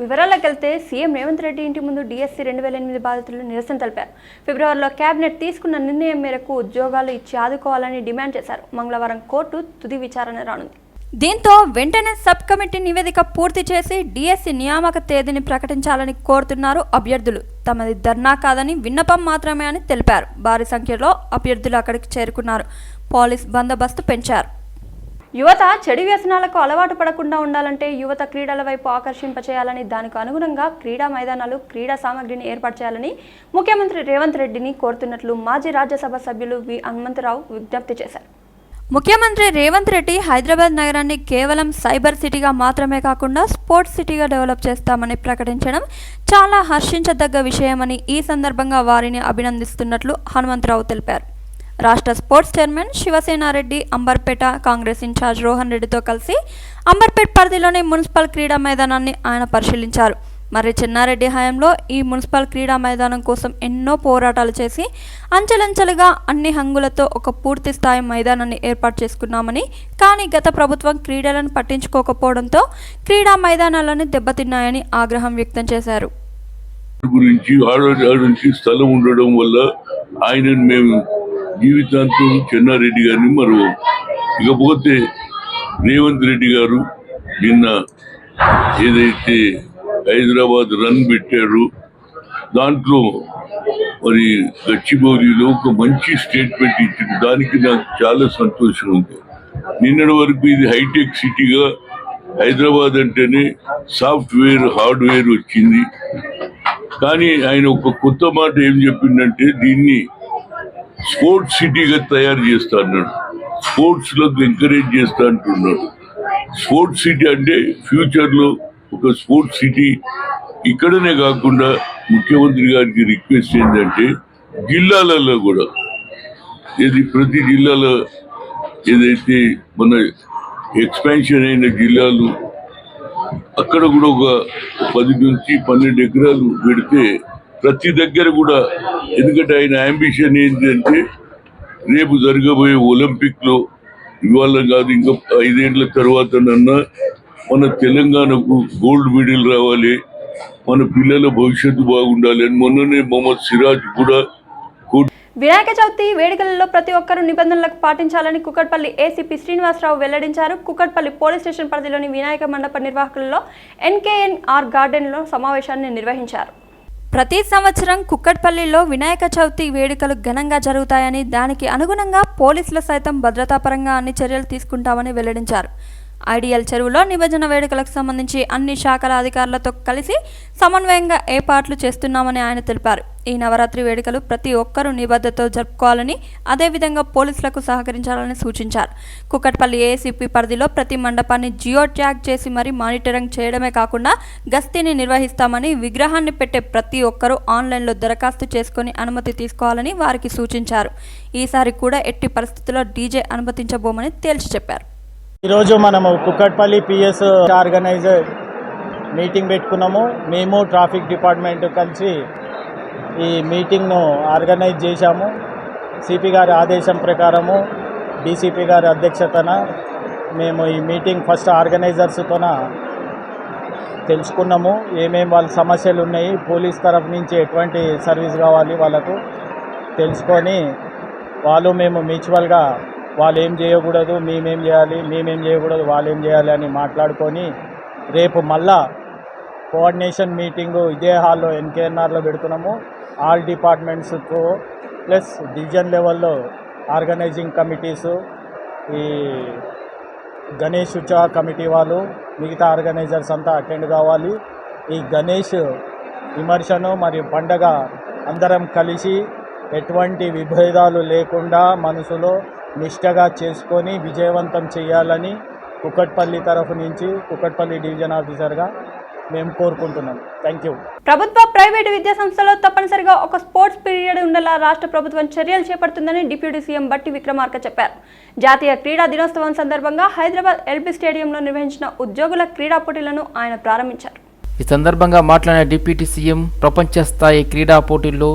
వివరాల్లోకి వెళ్తే సీఎం రేవంత్ రెడ్డి ఇంటి ముందు డిఎస్సీ రెండు వేల ఎనిమిది బాధితులు నిరసన తెలిపారు. ఫిబ్రవరిలో కేబినెట్ తీసుకున్న నిర్ణయం మేరకు ఉద్యోగాలు ఇచ్చి ఆదుకోవాలని డిమాండ్ చేశారు. మంగళవారం కోర్టు తుది విచారణ రానుంది. దీంతో వెంటనే సబ్ కమిటీ నివేదిక పూర్తి చేసి డిఎస్సి నియామక తేదీని ప్రకటించాలని కోరుతున్నారు అభ్యర్థులు. తమది ధర్నా కాదని విన్నపం మాత్రమే అని తెలిపారు. భారీ సంఖ్యలో అభ్యర్థులు అక్కడికి చేరుకున్నారు. పోలీస్ బందోబస్తు పెంచారు. యువత చెడు వ్యసనాలకు అలవాటు పడకుండా ఉండాలంటే యువత క్రీడల వైపు ఆకర్షింపచేయాలని దానికి అనుగుణంగా క్రీడా మైదానాలు క్రీడా సామగ్రిని ఏర్పాటు చేయాలని ముఖ్యమంత్రి రేవంత్ రెడ్డిని కోరుతున్నట్లు మాజీ రాజ్యసభ సభ్యులు వి హనుమంతరావు విజ్ఞప్తి చేశారు. ముఖ్యమంత్రి రేవంత్ రెడ్డి హైదరాబాద్ నగరాన్ని కేవలం సైబర్ సిటీగా మాత్రమే కాకుండా స్పోర్ట్స్ సిటీగా డెవలప్ చేస్తామని ప్రకటించడం చాలా హర్షించదగ్గ విషయమని ఈ సందర్భంగా వారిని అభినందిస్తున్నట్లు హనుమంతరావు తెలిపారు. రాష్ట్ర sports chairman Sivasenareddy Amberpet Congress incharge Rohan రెడ్డితో కలిసి అంబర్పేట పరిధిలోని మున్సిపల్ క్రీడా మైదానాన్ని ఆయన పరిశీలించారు. మరి చిన్నారెడ్డి హయాంలో ఈ మున్సిపల్ క్రీడా మైదానం కోసం ఎన్నో పోరాటాలు చేసి అంచెలంచెలుగా అన్ని హంగులతో ఒక పూర్తి స్థాయి మైదానాన్ని ఏర్పాటు చేసుకున్నామని కానీ గత ప్రభుత్వం క్రీడలను పట్టించుకోకపోవడంతో క్రీడా మైదానాలను దెబ్బతిన్నాయని ఆగ్రహం వ్యక్తం చేశారు. గురించి ఆడ స్థలం ఉండడం వల్ల ఆయనను మేము జీవితాంతం చెన్నారెడ్డి గారిని మరో ఇకపోతే రేవంత్ రెడ్డి గారు నిన్న ఏదైతే హైదరాబాద్ రన్ పెట్టారు దాంట్లో మరి గచ్చిబౌలిలో ఒక మంచి స్టేట్మెంట్ ఇచ్చింది. దానికి నాకు చాలా సంతోషం ఉంది. నిన్నటి వరకు ఇది హైటెక్ సిటీగా హైదరాబాద్ అంటేనే సాఫ్ట్వేర్ హార్డ్వేర్ వచ్చింది. కానీ ఆయన ఒక కొత్త మాట ఏం చెప్పిందంటే దీన్ని స్పోర్ట్స్ సిటీగా తయారు చేస్తా అన్నాడు స్పోర్ట్స్లో ఎంకరేజ్ చేస్తా అంటున్నాడు స్పోర్ట్స్ సిటీ అంటే ఫ్యూచర్లో ఒక స్పోర్ట్స్ సిటీ ఇక్కడనే కాకుండా ముఖ్యమంత్రి గారికి రిక్వెస్ట్ ఏంటంటే జిల్లాలలో కూడా. ఇది ప్రతి జిల్లాలో ఏదైతే మన ఎక్స్పాన్షన్ అయిన జిల్లాలు అక్కడ కూడా ఒక పది నుంచి పన్నెండు ఎకరాలు పెడితే ప్రతి దగ్గర కూడా ఎందుకంటే ఆయన అంబిషన్ ఏంటంటే రేపు జరగబోయే ఒలింపిక్లో ఇవాళ కాదు ఇంకా ఐదేళ్ళ తర్వాతనన్నా మన తెలంగాణకు గోల్డ్ మెడల్ రావాలి మన పిల్లల భవిష్యత్తు బాగుండాలి అని మొన్ననే మొహమ్మద్ సిరాజ్ కూడా వినాయక చవితి వేడుకలలో ప్రతి ఒక్కరూ నిబంధనలకు పాటించాలని కుక్కట్పల్లి ఏసీపీ శ్రీనివాసరావు వెల్లడించారు. కుక్కట్పల్లి పోలీస్ స్టేషన్ పరిధిలోని వినాయక మండప నిర్వాహకులలో ఎన్కేఎన్ఆర్ గార్డెన్లో సమావేశాన్ని నిర్వహించారు. ప్రతి సంవత్సరం కుక్కట్పల్లిలో వినాయక చవితి వేడుకలు ఘనంగా జరుగుతాయని దానికి అనుగుణంగా పోలీసులు సైతం భద్రతాపరంగా అన్ని చర్యలు తీసుకుంటామని వెల్లడించారు. ఐడియల్ చెరువులో నిమజ్జన వేడుకలకు సంబంధించి అన్ని శాఖల అధికారులతో కలిసి సమన్వయంగా ఏర్పాట్లు చేస్తున్నామని ఆయన తెలిపారు. ఈ నవరాత్రి వేడుకలు ప్రతి ఒక్కరూ నిబద్ధతో జరుపుకోవాలని అదేవిధంగా పోలీసులకు సహకరించాలని సూచించారు. కుక్కట్పల్లి ఏసీపీ పరిధిలో ప్రతి మండపాన్ని జియో ట్యాగ్ చేసి మరీ మానిటరింగ్ చేయడమే కాకుండా గస్తీని నిర్వహిస్తామని విగ్రహాన్ని పెట్టే ప్రతి ఒక్కరూ ఆన్లైన్లో దరఖాస్తు చేసుకొని అనుమతి తీసుకోవాలని వారికి సూచించారు. ఈసారి కూడా ఎట్టి పరిస్థితుల్లో డీజే అనుమతించబోమని తేల్చి చెప్పారు. ఈరోజు మనము కుక్కట్పల్లి పిఎస్ ఆర్గనైజర్ మీటింగ్ పెట్టుకున్నాము. మేము ట్రాఫిక్ డిపార్ట్మెంట్ కలిసి ఈ మీటింగ్ను ఆర్గనైజ్ చేశాము. సిపి గారి ఆదేశం ప్రకారము డీసీపీ గారి అధ్యక్షతన మేము ఈ మీటింగ్ ఫస్ట్ ఆర్గనైజర్స్తోన తెలుసుకున్నాము. ఏమేమి వాళ్ళ సమస్యలు ఉన్నాయి పోలీస్ తరఫు నుంచి ఎటువంటి సర్వీస్ కావాలి వాళ్ళకు తెలుసుకొని వాళ్ళు మేము మ్యూచువల్గా వాళ్ళు ఏం చేయకూడదు మేమేం చేయాలి మేమేం చేయకూడదు వాళ్ళు ఏం చేయాలి అని మాట్లాడుకొని రేపు మళ్ళా కోఆర్డినేషన్ మీటింగు ఇదే హాల్లో ఎన్కేఎన్ఆర్లో పెడుతున్నాము. ఆల్ డిపార్ట్మెంట్స్తో ప్లస్ డివిజన్ లెవెల్లో ఆర్గనైజింగ్ కమిటీసు ఈ గణేష్ ఉత్సవ కమిటీ వాళ్ళు మిగతా ఆర్గనైజర్స్ అంతా అటెండ్ కావాలి. ఈ గణేష్ విమర్శను మరియు పండగ అందరం కలిసి ఎటువంటి విభేదాలు లేకుండా మనసులో నిష్టగా చేసుకొని విజయవంతం చేయాలని కుక్కట్పల్లి తరఫు నుంచి కుక్కట్పల్లి డివిజన్ ఆఫీసర్గా మేము కోరుకుంటున్నాం. థ్యాంక్ యూ ప్రభుత్వ ప్రైవేటు విద్యా సంస్థలో తప్పనిసరిగా ఒక స్పోర్ట్స్ పీరియడ్ ఉండేలా రాష్ట్ర ప్రభుత్వం చర్యలు చేపడుతుందని డిప్యూటీ సీఎం బట్టి విక్రమార్క చెప్పారు. జాతీయ క్రీడా దినోత్సవం సందర్భంగా హైదరాబాద్ ఎల్బీ స్టేడియంలో నిర్వహించిన ఉద్యోగుల క్రీడా పోటీలను ఆయన ప్రారంభించారు. ఈ సందర్భంగా మాట్లాడిన డిప్యూటీ సీఎం ప్రపంచ స్థాయి క్రీడా పోటీల్లో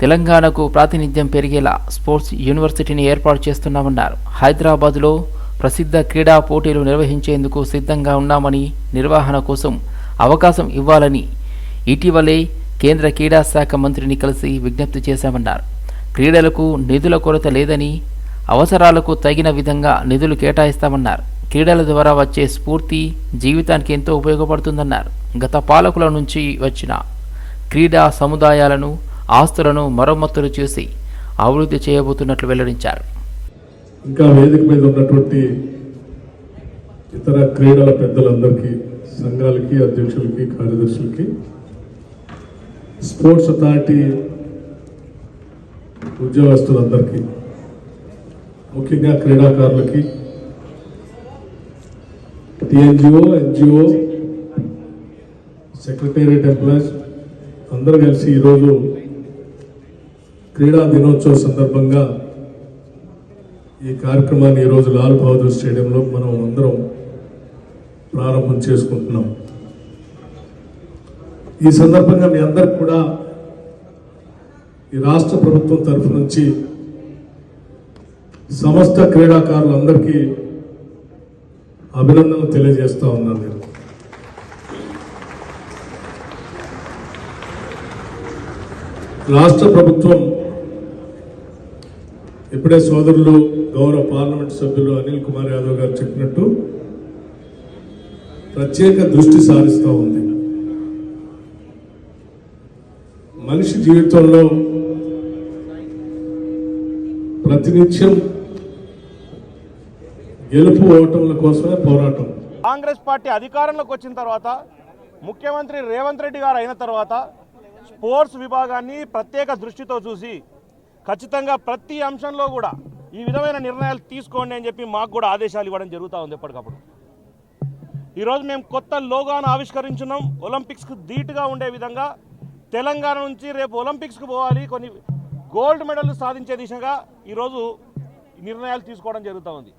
తెలంగాణకు ప్రాతినిధ్యం పెరిగేలా స్పోర్ట్స్ యూనివర్సిటీని ఏర్పాటు చేస్తున్నామన్నారు. హైదరాబాద్లో ప్రసిద్ధ క్రీడా పోటీలు నిర్వహించేందుకు సిద్ధంగా ఉన్నామని నిర్వహణ కోసం అవకాశం ఇవ్వాలని ఇటీవలే కేంద్ర క్రీడా శాఖ మంత్రిని కలిసి విజ్ఞప్తి చేశామన్నారు. క్రీడలకు నిధుల కొరత లేదని అవసరాలకు తగిన విధంగా నిధులు కేటాయిస్తామన్నారు. క్రీడల ద్వారా వచ్చే స్ఫూర్తి జీవితానికి ఎంతో ఉపయోగపడుతుందన్నారు. గత పాలకుల నుంచి వచ్చిన క్రీడా సముదాయాలను ఆస్తులను మరమ్మతులు చేసి అభివృద్ధి చేయబోతున్నట్లు వెల్లడించారు. ఇంకా వేదిక మీద ఉన్నటువంటి ఇతర క్రీడల పెద్దలందరికీ సంఘాలకి అధ్యక్షులకి కార్యదర్శులకి స్పోర్ట్స్ అథారిటీ ఉద్యోగస్తులందరికీ ముఖ్యంగా క్రీడాకారులకి టిఎన్జిఓ ఎన్జిఓ సెక్రటేరియట్ ఎంప్లాయీస్ అందరూ కలిసి ఈరోజు క్రీడా దినోత్సవ సందర్భంగా ఈ కార్యక్రమాన్ని ఈరోజు లాల్ బహదూర్ స్టేడియంలో మనం అందరం ప్రారంభం చేసుకుంటున్నాం. ఈ సందర్భంగా మీ అందరికి కూడా ఈ రాష్ట్ర ప్రభుత్వం తరఫు నుంచి సమస్త క్రీడాకారులందరికీ అభినందనలు తెలియజేస్తా ఉన్నాను నేను. రాష్ట్ర ప్రభుత్వం ఇప్పుడే సోదరులు గౌరవ పార్లమెంట్ సభ్యులు అనిల్ కుమార్ యాదవ్ గారు చెప్పినట్టు ప్రత్యేక దృష్టి సారిస్తూ ఉంది. మనిషి జీవితంలో ప్రతినిత్యం గెలుపు ఓటముల కోసమే పోరాటం. కాంగ్రెస్ పార్టీ అధికారంలోకి వచ్చిన తర్వాత ముఖ్యమంత్రి రేవంత్ రెడ్డి గారు అయిన తర్వాత స్పోర్ట్స్ విభాగాన్ని ప్రత్యేక దృష్టితో చూసి ఖచ్చితంగా ప్రతి అంశంలో కూడా ఈ విధమైన నిర్ణయాలు తీసుకోండి అని చెప్పి మాకు కూడా ఆదేశాలు ఇవ్వడం జరుగుతూ ఉంది ఎప్పటికప్పుడు. ఈరోజు మేము కొత్త లోగాను ఆవిష్కరించున్నాం. ఒలింపిక్స్కి ధీటుగా ఉండే విధంగా తెలంగాణ నుంచి రేపు ఒలింపిక్స్కి పోవాలి. కొన్ని గోల్డ్ మెడల్ సాధించే దిశగా ఈరోజు నిర్ణయాలు తీసుకోవడం జరుగుతూ ఉంది.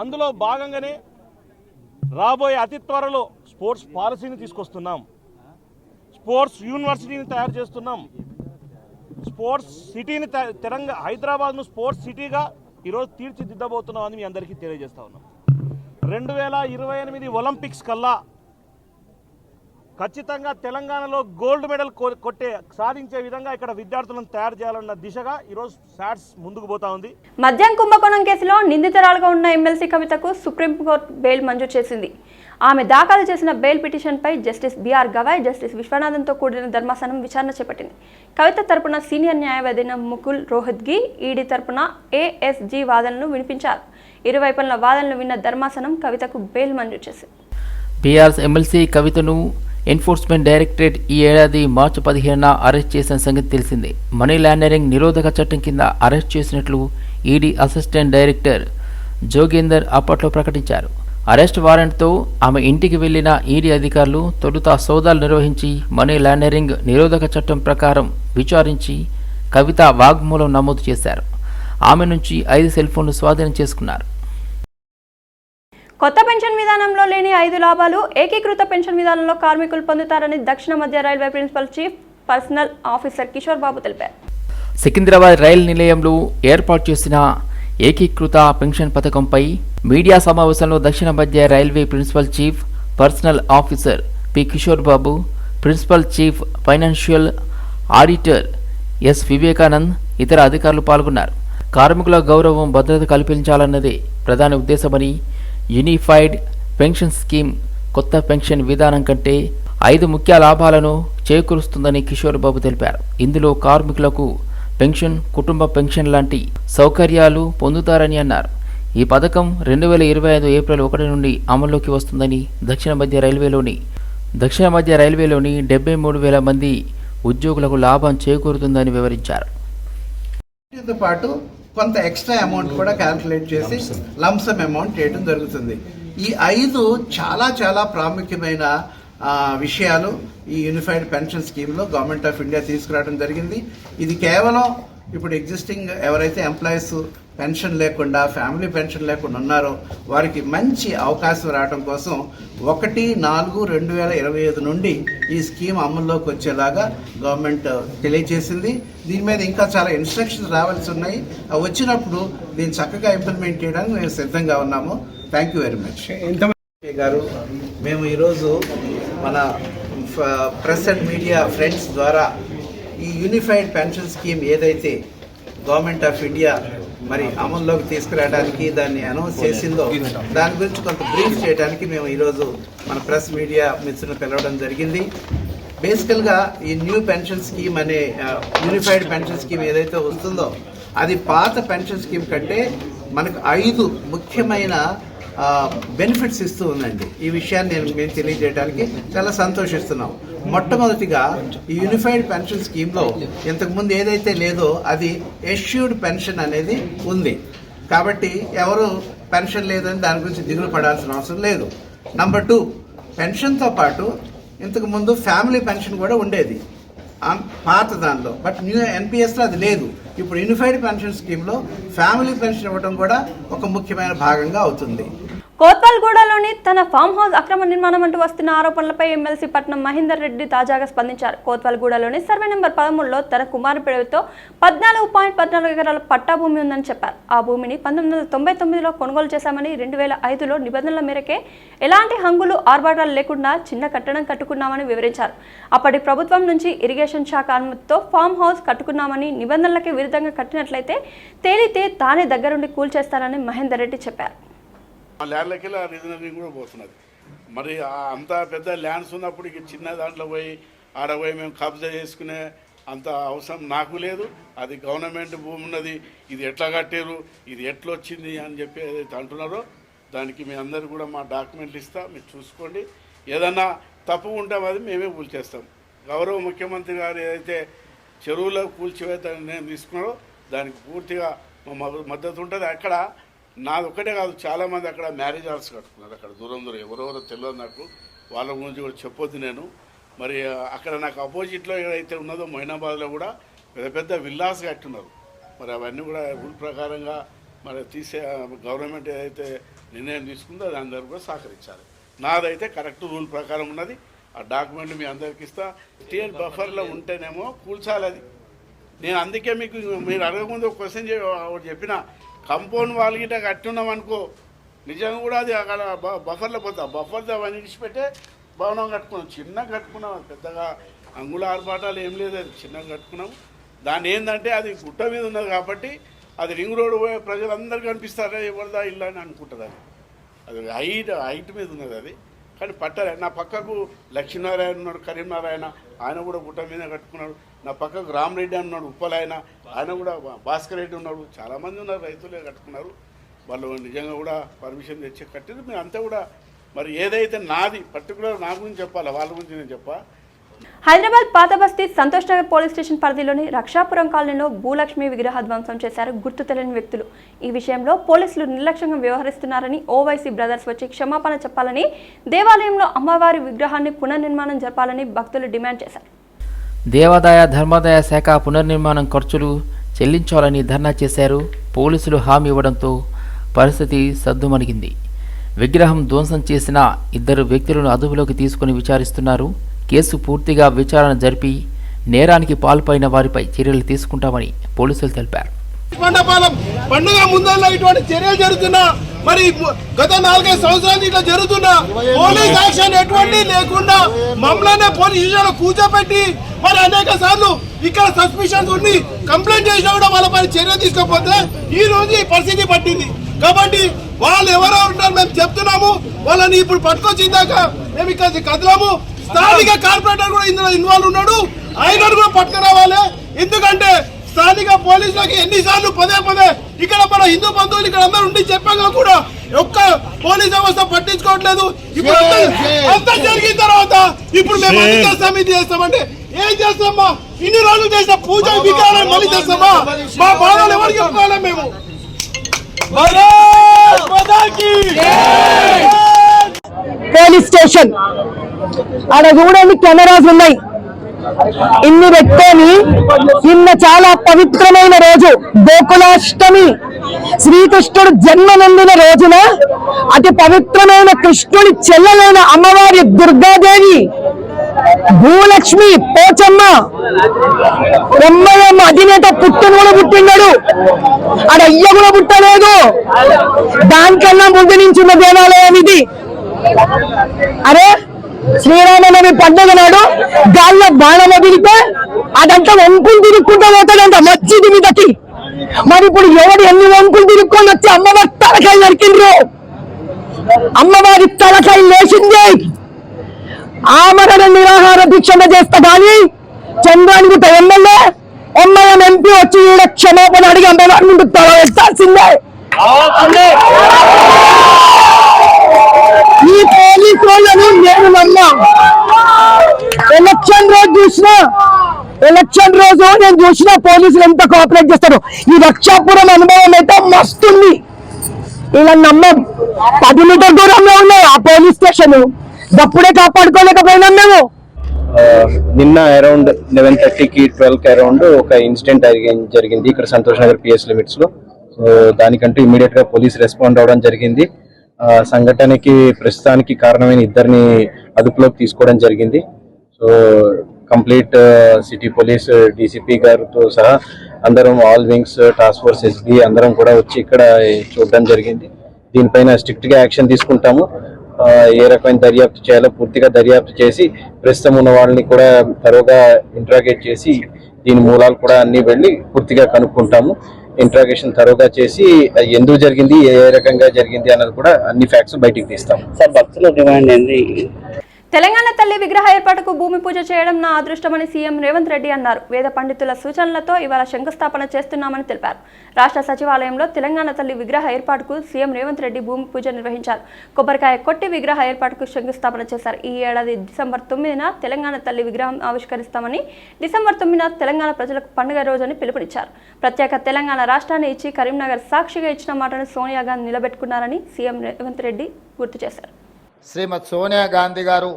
అందులో భాగంగానే రాబోయే అతి త్వరలో స్పోర్ట్స్ పాలసీని తీసుకొస్తున్నాం. స్పోర్ట్స్ యూనివర్సిటీని తయారు చేస్తున్నాం. స్పోర్ట్స్ సిటీని త- తెలంగాణ హైదరాబాద్ను స్పోర్ట్స్ సిటీగా ఈరోజు తీర్చిదిద్దబోతున్నాం అని మీ అందరికీ తెలియజేస్తా ఉన్నాం. రెండు వేల ఇరవై ఎనిమిది ఒలింపిక్స్ కల్లా ఖచ్చితంగా తెలంగాణలో గోల్డ్ మెడల్ కొట్టే సాధించే విధంగా ఇక్కడ విద్యార్థులను తయారు చేయాలన్న దిశగా ఈరోజు శాట్స్ ముందుకు పోతా ఉంది. మద్యం కుంభకోణం కేసులో నిందితురాలుగా ఉన్న ఎమ్మెల్సీ కవితకు సుప్రీంకోర్టు బెయిల్ మంజూరు చేసింది. ఆమె దాఖలు చేసిన బెయిల్ పిటిషన్పై justice B R Gavai justice విశ్వనాథన్తో కూడిన ధర్మాసనం విచారణ చేపట్టింది. కవిత తరపున సీనియర్ న్యాయవాది ముకుల్ రోహత్గి ఈడీ తరపున ఏఎస్జీ వాదనలు వినిపించారు. ఇరువైపుల వాదనలు విన్న ధర్మాసనం కవితకు బెయిల్ మంజూరు చేసింది. బీఆర్ఎస్ ఎమ్మెల్సీ కవితను ఎన్ఫోర్స్మెంట్ డైరెక్టరేట్ ఈ ఏడాది మార్చి పదిహేనున అరెస్ట్ చేసిన సంగతి తెలిసిందే. మనీ లాండరింగ్ నిరోధక చట్టం కింద అరెస్ట్ చేసినట్లు ఈడీ అసిస్టెంట్ డైరెక్టర్ జోగేందర్ అప్పట్లో ప్రకటించారు. అరెస్ట్ వారెంట్తో ఆమె ఇంటికి వెళ్ళిన ఈడీ అధికారులు తొలుత సోదాలు నిర్వహించి మనీ లాండరింగ్ నిరోధక చట్టం ప్రకారం విచారించి కవిత వాగ్మూలం నమోదు చేశారు. ఆమె నుంచి ఐదు సెల్ ఫోన్లు స్వాధీనం చేసుకున్నారు. కొత్త పెన్షన్ విధానంలో లేని ఐదు లాభాలు ఏకీకృత పెన్షన్ విధానంలో కార్మికులు పొందుతారని దక్షిణ మధ్య railway principal chief personnel officer Kishore Babu తెలిపారు. సికింద్రాబాద్ రైలు నిలయంలో ఏర్పాటు చేసిన ఏకీకృత పెన్షన్ పథకంపై మీడియా సమావేశంలో దక్షిణ మధ్య railway principal chief personnel officer P Kishore Babu principal chief financial auditor S Vivekanand ఇతర అధికారులు పాల్గొన్నారు. కార్మికుల గౌరవం భద్రత కల్పించాలన్నదే ప్రధాన ఉద్దేశమని యూనిఫైడ్ పెన్షన్ స్కీమ్ కొత్త పెన్షన్ విధానం కంటే ఐదు ముఖ్య లాభాలను చేకూరుస్తుందని కిషోర్ బాబు తెలిపారు. ఇందులో కార్మికులకు పెన్షన్ కుటుంబ పెన్షన్ లాంటి సౌకర్యాలు పొందుతారని అన్నారు. ఈ పథకం రెండు వేల ఇరవై ఐదు ఏప్రిల్ ఒకటి నుండి అమల్లోకి వస్తుందని దక్షిణ మధ్య రైల్వేలోని దక్షిణ మధ్య రైల్వేలోని డెబ్బై మూడు వేల మంది ఉద్యోగులకు లాభం చేకూరుతుందని వివరించారు. పాటు కొంత ఎక్స్ట్రా అమౌంట్ కూడా క్యాల్కులేట్ చేసి లంసమ్ అమౌంట్ చేయడం జరుగుతుంది. ఈ ఐదు చాలా చాలా ప్రాముఖ్యమైన విషయాలు ఈ యూనిఫైడ్ పెన్షన్ స్కీమ్లో గవర్నమెంట్ ఆఫ్ ఇండియా తీసుకురావడం జరిగింది. ఇది కేవలం ఇప్పుడు ఎగ్జిస్టింగ్ ఎవరైతే ఎంప్లాయీస్ పెన్షన్ లేకుండా ఫ్యామిలీ పెన్షన్ లేకుండా ఉన్నారో వారికి మంచి అవకాశం రావడం కోసం ఒకటి నాలుగు రెండు వేల ఇరవై ఐదు నుండి ఈ స్కీమ్ అమల్లోకి వచ్చేలాగా గవర్నమెంట్ తెలియజేసింది. దీని మీద ఇంకా చాలా ఇన్స్ట్రక్షన్స్ రావాల్సి ఉన్నాయి. అవి వచ్చినప్పుడు దీన్ని చక్కగా ఇంప్లిమెంట్ చేయడానికి మేము సిద్ధంగా ఉన్నాము. థ్యాంక్ యూ వెరీ మచ్ గారు మేము ఈరోజు మన ప్రెస్ అండ్ మీడియా ఫ్రెండ్స్ ద్వారా ఈ యూనిఫైడ్ పెన్షన్ స్కీమ్ ఏదైతే గవర్నమెంట్ ఆఫ్ ఇండియా మరి అమల్లోకి తీసుకురావడానికి దాన్ని అనౌన్స్ చేసిందో దాని గురించి కొంత బ్రీఫ్ చేయడానికి మేము ఈరోజు మన ప్రెస్ మీడియా మిత్రులను పిలవడం జరిగింది. బేసికల్గా ఈ న్యూ పెన్షన్ స్కీమ్ అనే యూనిఫైడ్ పెన్షన్ స్కీమ్ ఏదైతే వస్తుందో అది పాత పెన్షన్ స్కీమ్ కంటే మనకు ఐదు ముఖ్యమైన బెనిఫిట్స్ ఇస్తూ ఉందండి. ఈ విషయాన్ని నేను మేము తెలియజేయడానికి చాలా సంతోషిస్తున్నాం. మొట్టమొదటిగా ఈ యూనిఫైడ్ పెన్షన్ స్కీమ్లో ఇంతకుముందు ఏదైతే లేదో అది ఎష్యూర్డ్ పెన్షన్ అనేది ఉంది. కాబట్టి ఎవరు పెన్షన్ లేదని దాని గురించి దిగులు పడాల్సిన అవసరం లేదు. నంబర్ టూ పెన్షన్తో పాటు ఇంతకుముందు ఫ్యామిలీ పెన్షన్ కూడా ఉండేది. పాత దానిలో బట్ న్యూ ఎన్పిఎస్లో అది లేదు. ఇప్పుడు యూనిఫైడ్ పెన్షన్ స్కీమ్లో ఫ్యామిలీ పెన్షన్ ఇవ్వడం కూడా ఒక ముఖ్యమైన భాగంగా అవుతుంది. కోత్వాల్గూడలోని తన ఫామ్ హౌస్ అక్రమ నిర్మాణం అంటూ వస్తున్న ఆరోపణలపై ఎమ్మెల్సీ పట్నం మహేందర్ రెడ్డి తాజాగా స్పందించారు. కోత్వాల్గూడలోని సర్వే నెంబర్ పదమూడులో తన కుమారు పేరుతో పద్నాలుగు పాయింట్ పద్నాలుగు ఎకరాల పట్టా భూమి ఉందని చెప్పారు. ఆ భూమిని పంతొమ్మిది వందల తొంభై తొమ్మిదిలో కొనుగోలు చేశామని రెండు వేల ఐదులో నిబంధనల మేరకే ఎలాంటి హంగులు ఆర్భాటాలు లేకుండా చిన్న కట్టడం కట్టుకున్నామని వివరించారు. అప్పటి ప్రభుత్వం నుంచి ఇరిగేషన్ శాఖ అనుమతితో ఫామ్ హౌస్ కట్టుకున్నామని నిబంధనలకి విరుద్ధంగా కట్టినట్లయితే తేలితే తానే దగ్గరుండి కూల్చేస్తానని మహేందర్ రెడ్డి చెప్పారు. ఆ ల్యాండ్లకి వెళ్ళి ఆ రీజనరింగ్ కూడా పోతున్నది. మరి అంత పెద్ద ల్యాండ్స్ ఉన్నప్పుడు ఇక చిన్న దాంట్లో పోయి ఆడ పోయి మేము కబ్జా చేసుకునే అంత అవసరం నాకు లేదు. అది గవర్నమెంట్ భూమి ఉన్నది. ఇది ఎట్లా కట్టారు ఇది ఎట్లా వచ్చింది అని చెప్పి ఏదైతే అంటున్నారో దానికి మీ అందరు కూడా మా డాక్యుమెంట్లు ఇస్తా మీరు చూసుకోండి. ఏదన్నా తప్పు ఉంటే అది మేమే కూల్చేస్తాం గౌరవ ముఖ్యమంత్రి గారు ఏదైతే చెరువులో కూల్చివేత నేను తీసుకున్నారో దానికి పూర్తిగా మా మద్దతు ఉంటుంది. అక్కడ నాది ఒకటే కాదు చాలామంది అక్కడ మ్యారేజ్ హాల్స్ కట్టుకున్నారు. అక్కడ దూరం దూరం ఎవరెవరో తెలియదు నాకు. వాళ్ళ గురించి కూడా చెప్పొద్దు నేను. మరి అక్కడ నాకు అపోజిట్లో ఏదైతే ఉన్నదో మొయినాబాద్లో కూడా పెద్ద పెద్ద విల్లాస్ కట్టున్నారు. మరి అవన్నీ కూడా రూల్ ప్రకారంగా మరి తీసే గవర్నమెంట్ ఏదైతే నిర్ణయం తీసుకుందో అది అందరూ కూడా సహకరించాలి. నాదైతే కరెక్ట్ రూల్ ప్రకారం ఉన్నది. ఆ డాక్యుమెంట్ మీ అందరికి ఇస్తా. స్టేట్ బఫర్లో ఉంటేనేమో కూల్చాలి అది. నేను అందుకే మీకు మీరు అడగకముందు ఒక క్వశ్చన్ చెప్పిన. కంపౌండ్ వాల్ గిట్ట కట్టున్నాం అనుకో నిజంగా కూడా అది అక్కడ బఫర్లో పోతా. బఫర్ అవన్నీ విడిచిపెట్టే భవనం కట్టుకున్నాం. చిన్నగా కట్టుకున్నాం. పెద్దగా అంగుళ ఆర్భాటాలు ఏం లేదు అది. చిన్నగా కట్టుకున్నాం. దాని ఏంటంటే అది గుట్ట మీద ఉన్నది కాబట్టి అది రింగ్ రోడ్ పోయే ప్రజలందరూ కనిపిస్తారా? ఎవరిదా ఇల్లు అని అనుకుంటుంది అది. అది హైట్ హైట్ మీద ఉన్నది అది. కానీ పట్టలే. నా పక్కకు లక్ష్మీనారాయణ ఉన్నాడు కరీంనారాయణ. ఆయన కూడా గుట్ట మీద కట్టుకున్నాడు. నా పక్కకు రామరెడ్డి అని ఉన్నాడు ఉప్పలాయన. ఆయన కూడా భాస్కర్ రెడ్డి ఉన్నాడు. చాలామంది ఉన్నారు రైతులే కట్టుకున్నారు. వాళ్ళు నిజంగా కూడా పర్మిషన్ తెచ్చి కట్టింది మేము అంతా కూడా మరి ఏదైతే నాది పర్టికులర్ నా గురించి చెప్పాలి? వాళ్ళ గురించి నేను చెప్పా? హైదరాబాద్ పాతబస్తీ సంతోష్ నగర్ పోలీస్ స్టేషన్ పరిధిలోని రక్షాపురం కాలనీలో భూలక్ష్మి విగ్రహ ధ్వంసం చేశారు. గుర్తు తెలియని వ్యక్తులు. ఈ విషయంలో పోలీసులు నిర్లక్ష్యంగా వ్యవహరిస్తున్నారని ఓవైసీ బ్రదర్స్ వచ్చి క్షమాపణ చెప్పాలని దేవాలయంలో అమ్మవారి విగ్రహాన్ని పునర్నిర్మాణం జరపాలని భక్తులు డిమాండ్ చేశారు. దేవాదాయ ధర్మాదాయ శాఖ పునర్నిర్మాణం ఖర్చులు చెల్లించాలని ధర్నా చేశారు. పోలీసులు హామీ ఇవ్వడంతో పరిస్థితి సద్దుమణిగింది. విగ్రహం ధ్వంసం చేసిన ఇద్దరు వ్యక్తులను అదుపులోకి తీసుకుని విచారిస్తున్నారు. కేసు పూర్తిగా విచారణ జరిపి నేరానికి పాల్పడిన వారిపై చర్యలు తీసుకుంటామని పోలీసులు తెలిపారు. మండపాలం పండుగ ముందల్లో ఇటువంటి చర్యలు జరుగుతున్నా మరి గత నాలుగైదు సంవత్సరాలు ఇట్లా జరుగుతున్నా పోలీస్ యాక్షన్ ఎటువంటి లేకుండా మమ్మల్ని పోలీస్ స్టేషన్లో కూర్చోబెట్టి మరి అనేక సార్లు ఇక్కడ సస్పిషన్స్ ఉండి కంప్లైంట్ చేసినా కూడా వాళ్ళపై చర్య తీసుకోకపోతే ఈ రోజు ఈ పరిస్థితి పట్టింది. కాబట్టి వాళ్ళు ఎవరో ఉంటారు మేము చెప్తున్నాము వాళ్ళని ఇప్పుడు పట్టుకొచ్చిందాక మేము ఇక్కడ కదలాము. స్థానిక కార్పొరేటర్ కూడా ఇందులో ఇన్వాల్వ్ ఉన్నాడు. ఆయన కూడా పట్టుకురావాలి. ఎందుకంటే స్థానిక పోలీసులకి ఎన్నిసార్లు పదే పదే ఇక్కడ మన హిందూ బంధువులు ఇక్కడ అందరూ ఉండి చెప్పాక కూడా ఒక్క పోలీస్ వ్యవస్థ పట్టించుకోవట్లేదు. ఇప్పుడు అంతా- జరిగిన తర్వాత ఇప్పుడు మేము చేస్తాం ఇది చేస్తామంటే ఏం చేస్తామా? ఇన్ని రోజులు చేసిన పూజ విగ్రహాలను మళ్ళీ చేస్తామా? మా బాధలు ఎవరికి చెప్పుకోవాలి మేము? పోలీస్ స్టేషన్ ఆడ చూడండి కెమెరాస్ ఉన్నాయి. ఇన్ని పెట్టుకొని నిన్న చాలా పవిత్రమైన రోజు గోకులాష్టమి. శ్రీకృష్ణుడు జన్మనందిన రోజున అతి పవిత్రమైన కృష్ణుడి చెల్లెలైన అమ్మవారి దుర్గాదేవి భూలక్ష్మి పోచమ్మ బ్రహ్మయమ్మ అధినేత పుట్టును కూడా పుట్టిన్నాడు ఆడ అయ్య కూడా పుట్టలేదు. దానికన్నా ముందు నుంచి ఉన్న దేవాలయం ఇది. అరే శ్రీరామనవమి పండుగ నాడు గాల్లో బాణం వదిలితే అదంతా వంపులు తిరుక్కుంటూ పోతాడంట మస్జిద్ మీదకి. మరి ఇప్పుడు ఎవడు ఎన్ని వంపులు తిరుక్కొని వచ్చి అమ్మవారి తలకాయ నరికిండ్రు? అమ్మవారి తలకాయ లేచింది. ఆమరణ నిరాహార దీక్షణ చేస్తా కానీ చంద్రానిగుట్ట ఎమ్మెల్యే ఎంఐఎం ఎంపీ వచ్చి ఈడ క్షమాపణ అడిగి అమ్మవారి ముందు తల ఎత్తాల్సిందే. ఈ పోలీస్ వాళ్ళని నేను నమ్మా. ఎలక్షన్ రోజు చూసినా ఎలక్షన్ రోజు నేను చూసిన పోలీసులు ఎంత కోఆపరేట్ చేస్తారు. ఈ రక్షాపురం అనుభవం అయితే మస్తుంది ఇలా నమ్మం. పది మీటర్ దూరంలో ఉన్నాయి ఆ పోలీస్ స్టేషన్ అప్పుడే కాపాడుకోలేకపోయినాం మేము. నిన్న అరౌండ్ లెవెన్ థర్టీకి ట్వెల్వ్కి అరౌండ్ ఒక ఇన్సిడెంట్ జరిగింది ఇక్కడ సంతోష్ నగర్ పిఎస్ లిమిట్స్లో సో దానికంటూ ఇమీడియట్గా పోలీస్ రెస్పాండ్ అవడం జరిగింది. సంఘటనకి ప్రస్తుతానికి కారణమైన ఇద్దరిని అదుపులోకి తీసుకోవడం జరిగింది. So complete city police DCP గారితో సహా అందరం all wings task force SD అందరం కూడా వచ్చి ఇక్కడ చూడడం జరిగింది. దీనిపైన స్ట్రిక్ట్గా యాక్షన్ తీసుకుంటాము. ఏ రకమైన దర్యాప్తు చేయాలో పూర్తిగా దర్యాప్తు చేసి ప్రస్తుతం ఉన్న వాళ్ళని కూడా తరువుగా ఇంట్రాగేట్ చేసి దీని మూలాలు కూడా అన్నీ వెళ్ళి పూర్తిగా కనుక్కుంటాము. ఇంట్రాగేషన్ తరువుగా చేసి అది ఎందుకు జరిగింది ఏ రకంగా జరిగింది అన్నది కూడా అన్ని ఫ్యాక్ట్స్ బయటికి తీస్తాం. సార్ భక్తుల డిమాండ్ ఏంటి తెలంగాణ తల్లి విగ్రహ ఏర్పాటుకు భూమి పూజ చేయడం నా అదృష్టమని సీఎం రేవంత్ రెడ్డి అన్నారు. వేద పండితుల సూచనలతో ఇవాళ శంకుస్థాపన చేస్తున్నామని తెలిపారు. రాష్ట్ర సచివాలయంలో తెలంగాణ తల్లి విగ్రహ ఏర్పాటుకు సీఎం రేవంత్ రెడ్డి భూమి పూజ నిర్వహించారు. కొబ్బరికాయ కొట్టి విగ్రహ ఏర్పాటుకు శంకుస్థాపన చేశారు. ఈ ఏడాది డిసెంబర్ తొమ్మిదిన తెలంగాణ తల్లి విగ్రహం ఆవిష్కరిస్తామని డిసెంబర్ తొమ్మిదిన తెలంగాణ ప్రజలకు పండుగ రోజని పిలుపునిచ్చారు. ప్రత్యేక తెలంగాణ రాష్ట్రాన్ని ఇచ్చి కరీంనగర్ సాక్షిగా ఇచ్చిన మాటను సోనియా గాంధీ నిలబెట్టుకున్నారని సీఎం రేవంత్ రెడ్డి గుర్తు చేశారు. శ్రీమతి సోనియా గాంధీ గారు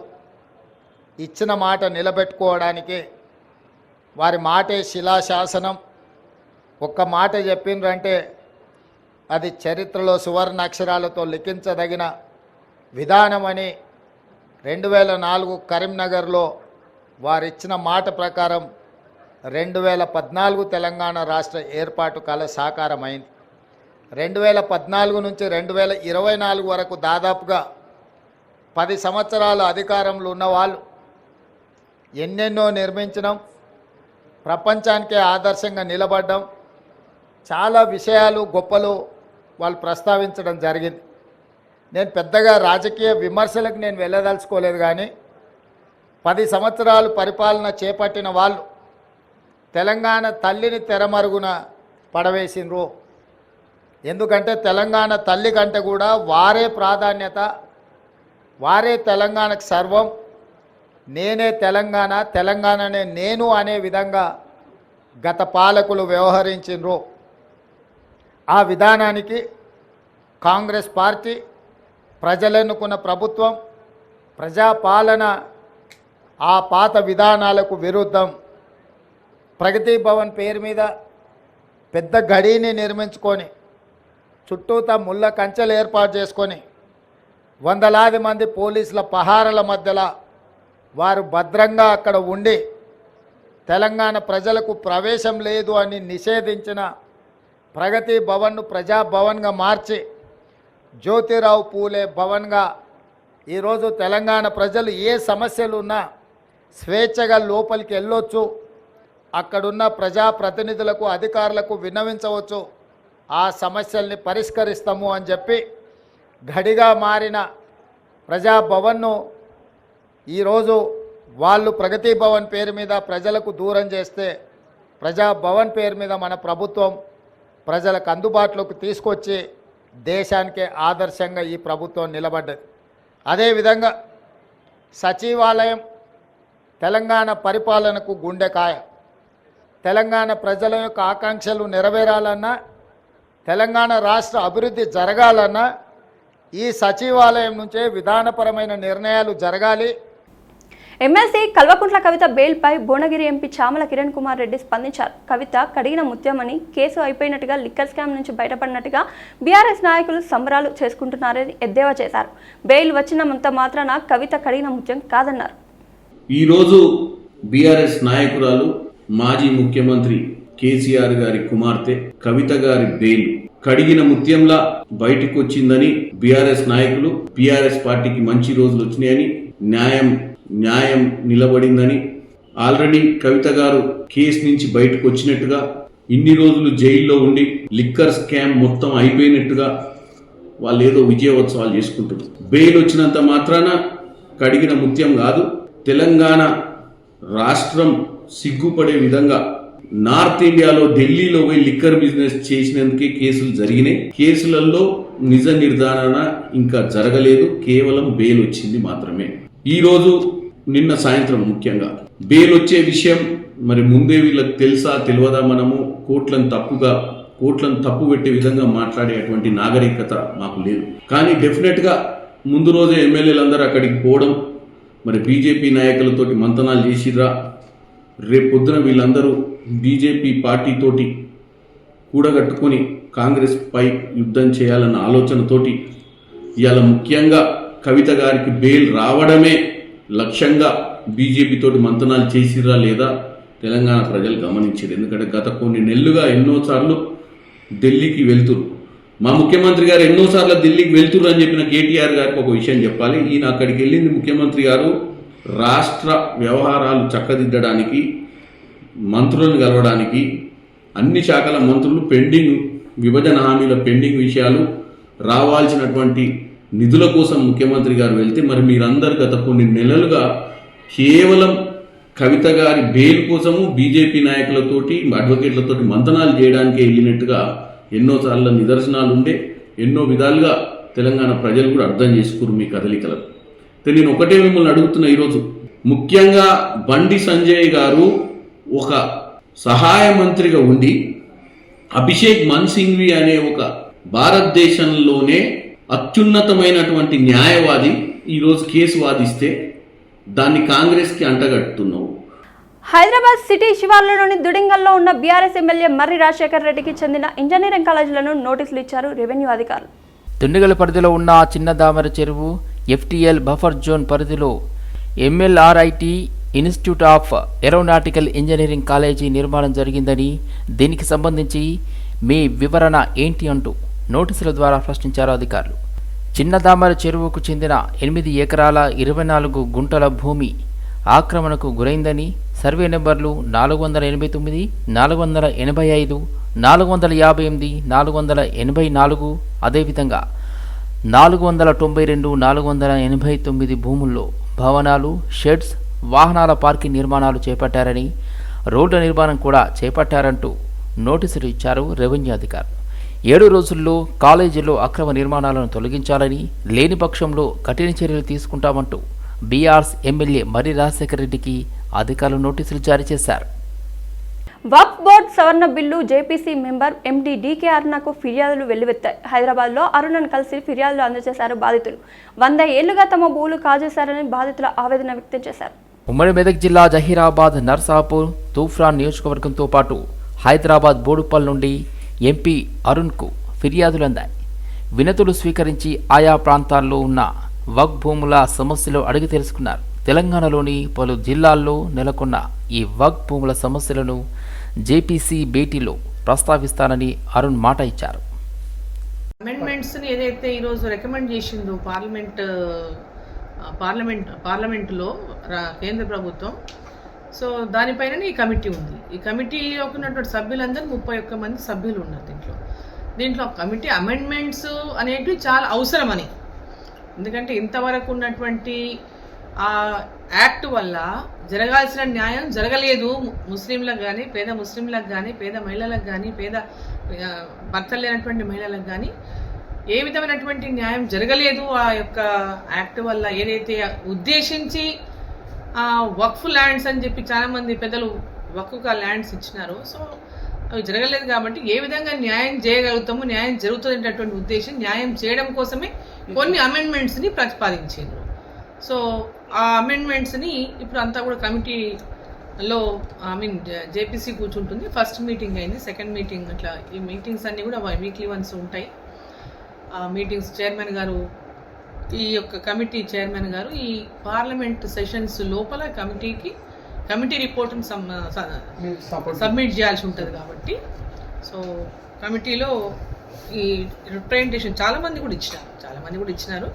ఇచ్చిన మాట నిలబెట్టుకోవడానికి వారి మాటే శిలాశాసనం. ఒక్క మాట చెప్పిండ్రంటే అది చరిత్రలో సువర్ణ అక్షరాలతో లిఖించదగిన విధానమని రెండు వేల నాలుగు కరీంనగర్లో వారిచ్చిన మాట ప్రకారం రెండు వేల పద్నాలుగు తెలంగాణ రాష్ట్ర ఏర్పాటు కల సాకారమైంది. రెండు వేల పద్నాలుగు నుంచి రెండు వేల ఇరవై నాలుగు వరకు దాదాపుగా పది సంవత్సరాల అధికారంలో ఉన్నవాళ్ళు ఎన్నెన్నో నిర్మించడం ప్రపంచానికే ఆదర్శంగా నిలబడ్డం. చాలా విషయాలు గొప్పలు వాళ్ళు ప్రస్తావించడం జరిగింది. నేను పెద్దగా రాజకీయ విమర్శలకు నేను వెళ్ళదలుచుకోలేదు కానీ పది సంవత్సరాలు పరిపాలన చేపట్టిన వాళ్ళు తెలంగాణ తల్లిని తెరమరుగున పడవేసిండ్రు. ఎందుకంటే తెలంగాణ తల్లి కంటే కూడా వారే ప్రాధాన్యత వారే తెలంగాణకు సర్వం. నేనే తెలంగాణ తెలంగాణనే నేను అనే విధంగా గత పాలకులు వ్యవహరించిండ్రు ఆ విధానానికి కాంగ్రెస్ పార్టీ ప్రజలెన్నుకున్న ప్రభుత్వం ప్రజాపాలన ఆ పాత విధానాలకు విరుద్ధం. ప్రగతి భవన్ పేరు మీద పెద్ద గడిని నిర్మించుకొని చుట్టూతా ముళ్ళ కంచెలు ఏర్పాటు చేసుకొని వందలాది మంది పోలీసుల పహారల మధ్యలో వారు భద్రంగా అక్కడ ఉండి తెలంగాణ ప్రజలకు ప్రవేశం లేదు అని నిషేధించిన ప్రగతి భవన్ను ప్రజాభవన్గా మార్చి జ్యోతిరావు పూలే భవన్గా ఈరోజు తెలంగాణ ప్రజలు ఏ సమస్యలు ఉన్నా స్వేచ్ఛగా లోపలికి వెళ్ళొచ్చు. అక్కడున్న ప్రజాప్రతినిధులకు అధికారులకు విన్నవించవచ్చు. ఆ సమస్యల్ని పరిష్కరిస్తాము అని చెప్పి గడిగా మారిన ప్రజాభవన్ను ఈరోజు వాళ్ళు ప్రగతి భవన్ పేరు మీద ప్రజలకు దూరం చేస్తే ప్రజాభవన్ పేరు మీద మన ప్రభుత్వం ప్రజలకు అందుబాటులోకి తీసుకొచ్చి దేశానికే ఆదర్శంగా ఈ ప్రభుత్వం నిలబడ్డది. అదేవిధంగా సచివాలయం తెలంగాణ పరిపాలనకు గుండెకాయ తెలంగాణ ప్రజల యొక్క ఆకాంక్షలు నెరవేరాలన్నా తెలంగాణ రాష్ట్ర అభివృద్ధి జరగాలన్నా ఈ సచివాలయం నుంచే విధానపరమైన నిర్ణయాలు జరగాలి. ఎమ్మెల్సీ కల్వకుంట్ల కవిత బెయిల్పై భువనగిరి ఎంపీ చామల కిరణ్ కుమార్ రెడ్డి స్పందించారు. కవిత కడిగిన ముత్యమని కేసు అయిపోయినట్టుగా లిక్కర్ స్కామ్ నుంచి బయటపడినట్టుగా బీఆర్ఎస్ నాయకులు సంబరాలు చేసుకుంటున్నారని ఎద్దేవా చేశారు. బెయిల్ వచ్చినంత మాత్రాన కవిత కడిగిన ముత్యం కాదన్నారు. ఈరోజు బీఆర్ఎస్ నాయకురాలు మాజీ ముఖ్యమంత్రి కేసీఆర్ గారి కుమార్తె కవిత గారి బెయిల్ కడిగిన ముత్యంలా బయటకు వచ్చిందని బీఆర్ఎస్ నాయకులు బీఆర్ఎస్ పార్టీకి మంచి రోజులు వచ్చినాయని న్యాయం న్యాయం నిలబడిందని. ఆల్రెడీ కవిత గారు కేసు నుంచి బయటకు వచ్చినట్టుగా ఇన్ని రోజులు జైల్లో ఉండి లిక్కర్ స్కామ్ మొత్తం అయిపోయినట్టుగా వాళ్ళు ఏదో విజయోత్సవాలు చేసుకుంటారు బెయిల్ వచ్చినంత మాత్రాన కడిగిన ముత్యం కాదు తెలంగాణ రాష్ట్రం సిగ్గుపడే విధంగా నార్త్ ఇండియాలో ఢిల్లీలో పోయి లిక్కర్ బిజినెస్ చేసినందుకే కేసులు జరిగినాయి. కేసులలో నిజ నిర్ధారణ ఇంకా జరగలేదు. కేవలం బెయిల్ వచ్చింది మాత్రమే. ఈరోజు నిన్న సాయంత్రం ముఖ్యంగా. బెయిల్ వచ్చే విషయం మరి ముందే వీళ్ళకి తెలుసా తెలియదా మనము? కోట్లను తప్పుగా కోట్లను తప్పు పెట్టే విధంగా మాట్లాడేటువంటి నాగరికత మాకు లేదు. కానీ డెఫినెట్గా ముందు రోజే ఎమ్మెల్యేలందరూ అక్కడికి పోవడం మరి బీజేపీ నాయకులతోటి మంతనాలు చేసిరా రేపు పొద్దున వీళ్ళందరూ బీజేపీ పార్టీతోటి కూడగట్టుకొని కాంగ్రెస్ పై యుద్ధం చేయాలన్న ఆలోచనతోటి ఇవాళ ముఖ్యంగా కవిత గారికి బెయిల్ రావడమే లక్ష్యంగా బీజేపీతోటి మంతనాలు చేసిరా లేదా తెలంగాణ ప్రజలు గమనించారు ఎందుకంటే గత కొన్ని నెలలుగా ఎన్నోసార్లు ఢిల్లీకి వెళ్తురు మా ముఖ్యమంత్రి గారు ఎన్నోసార్లు ఢిల్లీకి వెళ్తురు అని చెప్పిన కేటీఆర్ గారికి ఒక విషయం చెప్పాలి. ఈయన అక్కడికి వెళ్ళింది ముఖ్యమంత్రి గారు రాష్ట్ర వ్యవహారాలు చక్కదిద్దడానికి మంత్రులను కలవడానికి అన్ని శాఖల మంత్రులు పెండింగ్ విభజన హామీల పెండింగ్ విషయాలు రావాల్సినటువంటి నిధుల కోసం ముఖ్యమంత్రి గారు వెళ్తే మరి మీరందరు గత కొన్ని నెలలుగా కేవలం కవిత గారి బెయిల్ కోసము బీజేపీ నాయకులతోటి అడ్వకేట్లతోటి మంతనాలు చేయడానికి వెళ్ళినట్టుగా ఎన్నోసార్లు నిదర్శనాలు ఉండే ఎన్నో విధాలుగా తెలంగాణ ప్రజలు కూడా అర్థం చేసుకురు మీ కదలికలను. నేను ఒకటే మిమ్మల్ని అడుగుతున్నా ఈరోజు. ముఖ్యంగా బండి సంజయ్ గారు ఒక సహాయ మంత్రిగా ఉండి అభిషేక్ మన్సింగ్వి అనే ఒక భారతదేశంలోనే అత్యున్నతమైనటువంటి న్యాయవాది ఈరోజు కేసు వాదిస్తే దాన్ని కాంగ్రెస్కి అంటగట్టున్నావు. హైదరాబాద్ సిటీ శివార్లలోని దుడింగల్లో ఉన్న బీఆర్ఎస్ ఎమ్మెల్యే మర్రి రాజశేఖర్ రెడ్డికి చెందిన ఇంజనీరింగ్ కాలేజీలను నోటీసులు ఇచ్చారు రెవెన్యూ అధికారులు. దుండగల పరిధిలో ఉన్న Chinna Damara Cheruvu FTL buffer zone పరిధిలో MLRIT institute of aeronautical engineering college నిర్మాణం జరిగిందని దీనికి సంబంధించి మీ వివరణ ఏంటి అంటూ నోటీసుల ద్వారా ప్రశ్నించారు అధికారులు. చిన్న దామర చెరువుకు చెందిన ఎనిమిది ఎకరాల ఇరవై నాలుగు గుంటల భూమి ఆక్రమణకు గురైందని సర్వే నెంబర్లు నాలుగు వందల ఎనభై తొమ్మిది నాలుగు వందల ఎనభై ఐదు నాలుగు వందల యాభై ఎనిమిది నాలుగు వందల ఎనభై నాలుగు అదేవిధంగా నాలుగు వందల తొంభై రెండు నాలుగు వందల ఎనభై తొమ్మిది భూముల్లో భవనాలు షెడ్స్ వాహనాల పార్కింగ్ నిర్మాణాలు చేపట్టారని రోడ్ల నిర్మాణం కూడా చేపట్టారంటూ నోటీసులు ఇచ్చారు రెవెన్యూ అధికారులు. ఏడు రోజుల్లో కాలేజీలో అక్రమ నిర్మాణాలను తొలగించాలని లేని పక్షంలో కఠిన చర్యలు తీసుకుంటామంటూ బీఆర్స్ ఎమ్మెల్యే మర్రి రాజశేఖర రెడ్డికి అధికారులు నోటీసులు జారీ చేశారు. వక్ఫ్ బోర్డ్ సవరణ bill JPC member MD DK అరుణకు ఫిర్యాదులు వెల్లువెత్తాయి. హైదరాబాద్లో అరుణను కలిసి ఫిర్యాదులు అందజేశారు బాధితులు. వంద ఏళ్ళుగా తమ భూములు కాజేశారని బాధితుల ఆవేదన వ్యక్తం చేశారు. ఉమ్మడి మెదక్ జిల్లా జహీరాబాద్ నర్సాపూర్ తూఫ్రాన్ నియోజకవర్గంతో పాటు హైదరాబాద్ బోడుపల్ నుండి ఎంపీ అరుణ్కు ఫిర్యాదులు అందాయి. వినతులు స్వీకరించి ఆయా ప్రాంతాల్లో ఉన్న వక్ భూముల సమస్యలు అడిగి తెలుసుకున్నారు. తెలంగాణలోని పలు జిల్లాల్లో నెలకొన్న ఈ వక్ భూముల సమస్యలను జేపీసీ భేటీలో ప్రస్తావిస్తానని అరుణ్ మాట ఇచ్చారు. అమెండ్మెంట్స్ని ఏదైతే ఈరోజు రికమెండ్ చేసిందో పార్లమెంట్ పార్లమెంట్ పార్లమెంటులో రా- కేంద్ర ప్రభుత్వం సో దానిపైన ఈ కమిటీ ఉంది. ఈ కమిటీలో ఉన్నటువంటి సభ్యులందరూ ముప్పై ఒక్క మంది సభ్యులు ఉన్నారు దీంట్లో. దీంట్లో కమిటీ అమెండ్మెంట్స్ అనేటివి చాలా అవసరమని. ఎందుకంటే ఇంతవరకు ఉన్నటువంటి ఆ యాక్ట్ వల్ల జరగాల్సిన న్యాయం జరగలేదు. ముస్లింలకు కానీ పేద ముస్లింలకు కానీ పేద మహిళలకు కానీ పేద ఆ, భర్తలు లేనటువంటి మహిళలకు కానీ ఏ విధమైనటువంటి న్యాయం జరగలేదు ఆ యొక్క యాక్ట్ వల్ల. ఏదైతే ఉద్దేశించి ఆ, వక్ఫ్ ల్యాండ్స్ అని చెప్పి చాలామంది పెద్దలు వక్ఫ్గా ల్యాండ్స్ ఇచ్చినారు. సో అవి జరగలేదు కాబట్టి ఏ విధంగా న్యాయం చేయగలుగుతాము న్యాయం జరుగుతుంది ఉద్దేశం న్యాయం చేయడం కోసమే కొన్ని అమెండ్మెంట్స్ని ప్రతిపాదించారు సో ఆ అమెండ్మెంట్స్ని ఇప్పుడు అంతా కూడా కమిటీలో ఐ మీన్ జేపీసీ కూర్చుంటుంది. ఫస్ట్ మీటింగ్ అయింది సెకండ్ మీటింగ్ అట్లా ఈ మీటింగ్స్ అన్నీ కూడా వీక్లీ వన్స్ ఉంటాయి. ఆ మీటింగ్స్ చైర్మన్ గారు ఈ యొక్క కమిటీ చైర్మన్ గారు ఈ పార్లమెంట్ సెషన్స్ లోపల కమిటీకి కమిటీ రిపోర్ట్ని సబ్మిట్ చేయాల్సి ఉంటుంది కాబట్టి. సో కమిటీలో ఈ రిప్రజెంటేషన్ చాలా మంది కూడా ఇచ్చినారు చాలా మంది కూడా ఇచ్చినారు.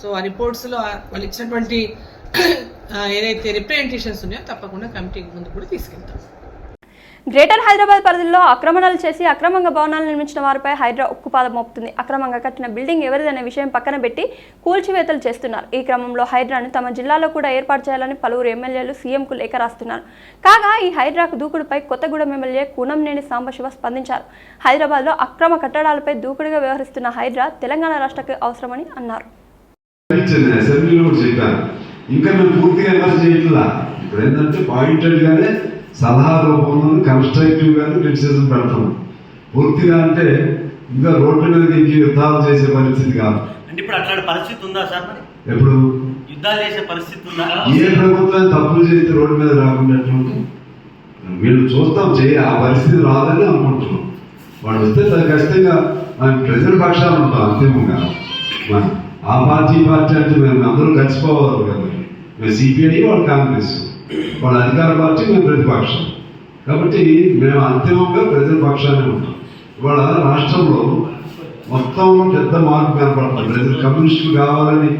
సో ఆ రిపోర్ట్స్లో వాళ్ళు ఇచ్చినటువంటి ఏదైతే రిప్రజెంటేషన్స్ ఉన్నాయో తప్పకుండా కమిటీ ముందు కూడా తీసుకెళ్తాం. గ్రేటర్ హైదరాబాద్ పరిధిలో ఆక్రమణలు చేసి అక్రమంగా భవనాలు నిర్మించిన వారిపై హైడ్రా ఉక్కుపాదం మోపుతుంది. అక్రమంగా కట్టిన బిల్డింగ్ ఎవరిదనే విషయం పక్కన పెట్టి కూల్చివేతలు చేస్తున్నారు. ఈ క్రమంలో హైడ్రాను తమ జిల్లాలో కూడా ఏర్పాటు చేయాలని పలువురు ఎమ్మెల్యేలు సీఎంకు లేఖ రాస్తున్నారు. కాగా ఈ హైడ్రాకు దూకుడుపై కొత్తగూడెం ఎమ్మెల్యే కూనంనేని సాంబశివ స్పందించారు. హైదరాబాద్లో అక్రమ కట్టడాలపై దూకుడుగా వ్యవహరిస్తున్న హైడ్రా తెలంగాణ రాష్ట్రకు అవసరమని అన్నారు. ఇంకా మేము పూర్తిగా విమర్శ చేయట్లా ఇప్పుడు ఏంటంటే పాయింటెడ్ గానే సలహా రూపంలో కన్స్ట్రక్టివ్ గానే క్రిటిసిజం పెడతాం. పూర్తిగా అంటే ఇంకా రోడ్ల మీద ఇంక యుద్ధాలు చేసే పరిస్థితి కాదు. అంటే ఇప్పుడు అట్లాంటి పరిస్థితి ఉందా సార్ ఎప్పుడు? యుద్ధాలు చేసే పరిస్థితి ఉందా? ఏ ప్రభుత్వం తప్పులు చేస్తే రోడ్డు మీద రాకుండా? వీళ్ళు చూస్తాం చేయ ఆ పరిస్థితి రాదని అనుకుంటున్నాం. వాడు వస్తే ఖచ్చితంగా మనం ప్రజల పక్షాలు ఉంటాం అంతిమంగా. ఆ పార్టీ పార్టీ అంటే మేము అందరూ కలిసిపోవాలి కదా. సిపిఐ వాడు కాంగ్రెస్ వాళ్ళ అధికార పార్టీ మేము ప్రతిపక్షం కాబట్టి మేము అంతిమంగా ప్రజల పక్షానే ఉంటాం. ఇవాళ రాష్ట్రంలో మొత్తంలో పెద్ద మార్పు కనపడుతుంది ప్రజలు కమ్యూనిస్టులు కావాలని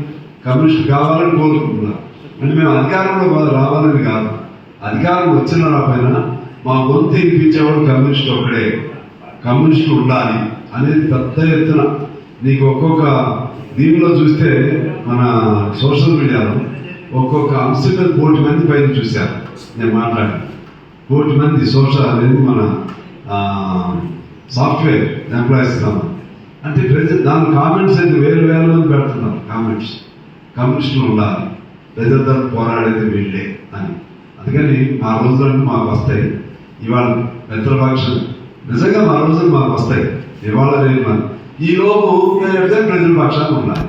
కమ్యూనిస్టులు కావాలని కోరుకుంటున్నారు. అంటే మేము అధికారంలో రావాలని కాదు. అధికారం వచ్చిన పైన మా గొంతు వినిపించేవాడు కమ్యూనిస్ట్ ఒక్కడే. కమ్యూనిస్టులు ఉండాలి అనేది పెద్ద ఎత్తున. నీకు ఒక్కొక్క దీనిలో చూస్తే మన సోషల్ మీడియాలో ఒక్కొక్క అంశం మీద కోటి మంది పైన చూశారు. నేను మాట్లాడాను. కోటి మంది సోషల్ అనేది మన సాఫ్ట్వేర్ ఎంప్లాయీస్ కాదు అంటే ప్రజలు దాని కామెంట్స్ అయితే వేరు వేల మంది పెడుతున్నారు కామెంట్స్ కమ్యూనిస్టులు ఉండాలి. ప్రజలతో పోరాడేది వీళ్ళే అని. అందుకని మా రోజులు మాకు వస్తాయి. ఇవాళ మిత్రపక్షం నిజంగా మా రోజులు మాకు వస్తాయి. ఇవాళ రేపు ఈ లోపు మేము ప్రజల పక్షాన్ని ఉండాలి.